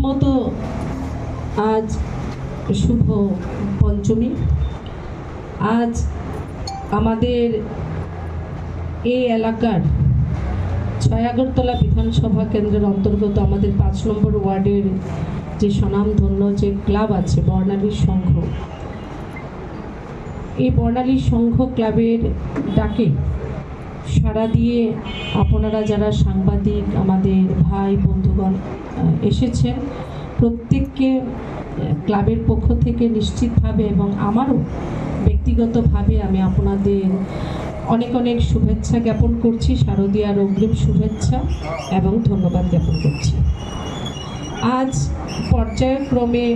প্রথমত আজ শুভ পঞ্চমী। আজ আমাদের এই এলাকার ছয় আগরতলা বিধানসভা কেন্দ্রের অন্তর্গত আমাদের পাঁচ নম্বর ওয়ার্ডের যে স্বনামধন্য যে ক্লাব আছে, বর্ণালী সংঘ, এই বর্ণালী সংঘ ক্লাবের ডাকে সাড়া দিয়ে আপনারা যারা সাংবাদিক, আমাদের ভাই, বন্ধুগণ এসেছেন, প্রত্যেককে ক্লাবের পক্ষ থেকে নিশ্চিতভাবে এবং আমারও ব্যক্তিগতভাবে আমি আপনাদের অনেক অনেক শুভেচ্ছা জ্ঞাপন করছি শারদীয়ার অগ্রিম শুভেচ্ছা এবং ধন্যবাদ জ্ঞাপন করছি। আজ পর্যায়ক্রমে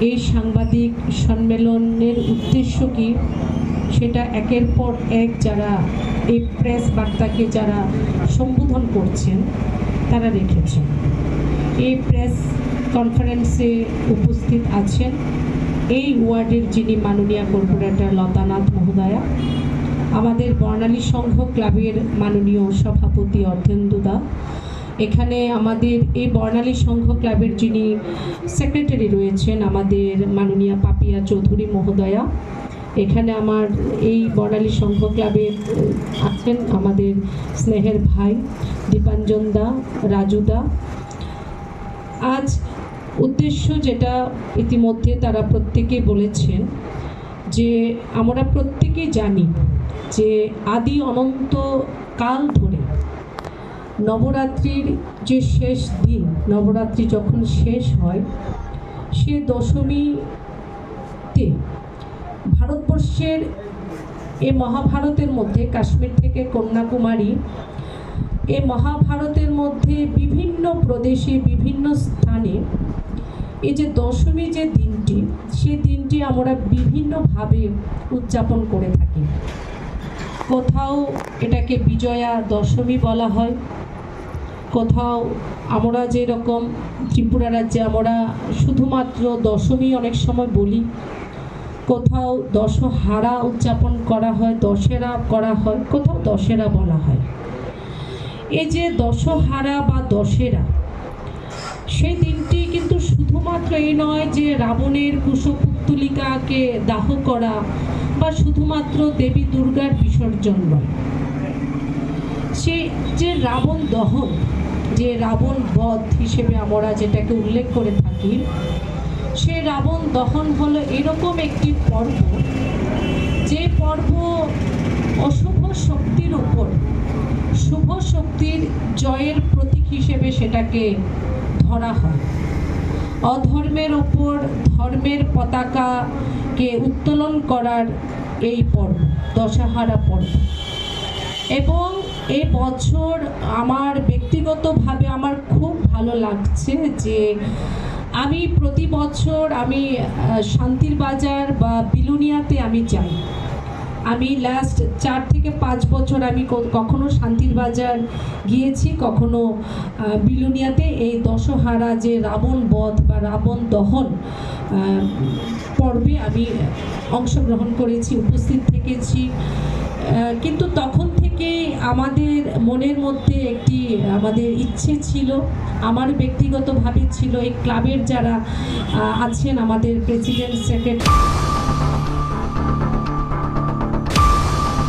এই সাংবাদিক সম্মেলনের উদ্দেশ্য কি? সেটা একের পর এক যারা এই প্রেস বার্তাকে যারা সম্বোধন করছেন, তারা রেখেছেন এই প্রেস কনফারেন্সে উপস্থিত আছেন এই ওয়ার্ডের যিনি মাননীয় কর্পোরেটর লতানাথ মহোদয়া, আমাদের বর্ণালী সংঘ ক্লাবের মাননীয় সভাপতি অর্ধেন্দুদা এখানে আমাদের এই বর্ণালী সংঘ ক্লাবের যিনি সেক্রেটারি রয়েছেন আমাদের মাননীয় পাপিয়া চৌধুরী মহোদয়া, এখানে আমার এই বর্ণালী সংঘ ক্লাবে আছেন আমাদের স্নেহের ভাই দীপাঞ্জন দা, রাজু দা। আজ উদ্দেশ্য যেটা ইতিমধ্যে তারা প্রত্যেকে বলেছেন যে, আমরা প্রত্যেকেই জানি যে, আদি অনন্ত কাল ধরে নবরাত্রির যে শেষ দিন, নবরাত্রি যখন শেষ হয়, সে দশমীতে ভারতবর্ষের এ মহাভারতের মধ্যে, কাশ্মীর থেকে কন্যাকুমারী, এ মহাভারতের মধ্যে বিভিন্ন প্রদেশে, বিভিন্ন স্থানে এই যে দশমী যে দিনটি, সে দিনটি আমরা বিভিন্নভাবে উদযাপন করে থাকি। কোথাও এটাকে বিজয়া দশমী বলা হয় কোথাও আমরা যেরকম ত্রিপুরা রাজ্যে আমরা শুধুমাত্র দশমী অনেক সময় বলি। কোথাও দশহারা উদযাপন করা হয়, দশেরা করা হয়, কোথাও দশেরা বলা হয়। এই যে দশহারা বা দশেরা, সেই দিনটি কিন্তু শুধুমাত্র এই নয় যে রাবণের কুশপুত্তলিকাকে দাহ করা বা শুধুমাত্র দেবী দুর্গার বিসর্জন নয়। সে যে রাবণ দহন যে রাবণ বধ হিসেবে আমরা যেটাকে উল্লেখ করে থাকি, সে রাবণ দহন হলো এরকম একটি পর্ব, যে পর্ব অশুভ শক্তির উপর শুভ শক্তির জয়ের প্রতীক হিসেবে সেটাকে ধরা হয়। অধর্মের ওপর ধর্মের পতাকাকে উত্তোলন করার এই পর্ব, দশহারা পর্ব। এবং এ বছর আমার ব্যক্তিগতভাবে আমার খুব ভালো লাগছে যে আমি প্রতি বছর আমি শান্তির বাজার বা বিলুনিয়াতে আমি যাই। আমি লাস্ট চার থেকে পাঁচ বছর আমি কখনো শান্তির বাজার গিয়েছি, কখনো বিলুনিয়াতে। এই দশহারা যে রাবণ বধ বা রাবণ দহন পর্বে আমি অংশগ্রহণ করেছি, উপস্থিত থেকেছি। কিন্তু আমাদের মনের মধ্যে একটি, আমাদের ইচ্ছে ছিল, আমার ব্যক্তিগতভাবে ছিল এই ক্লাবের যারা আছেন আমাদের প্রেসিডেন্ট সেক্রেটারি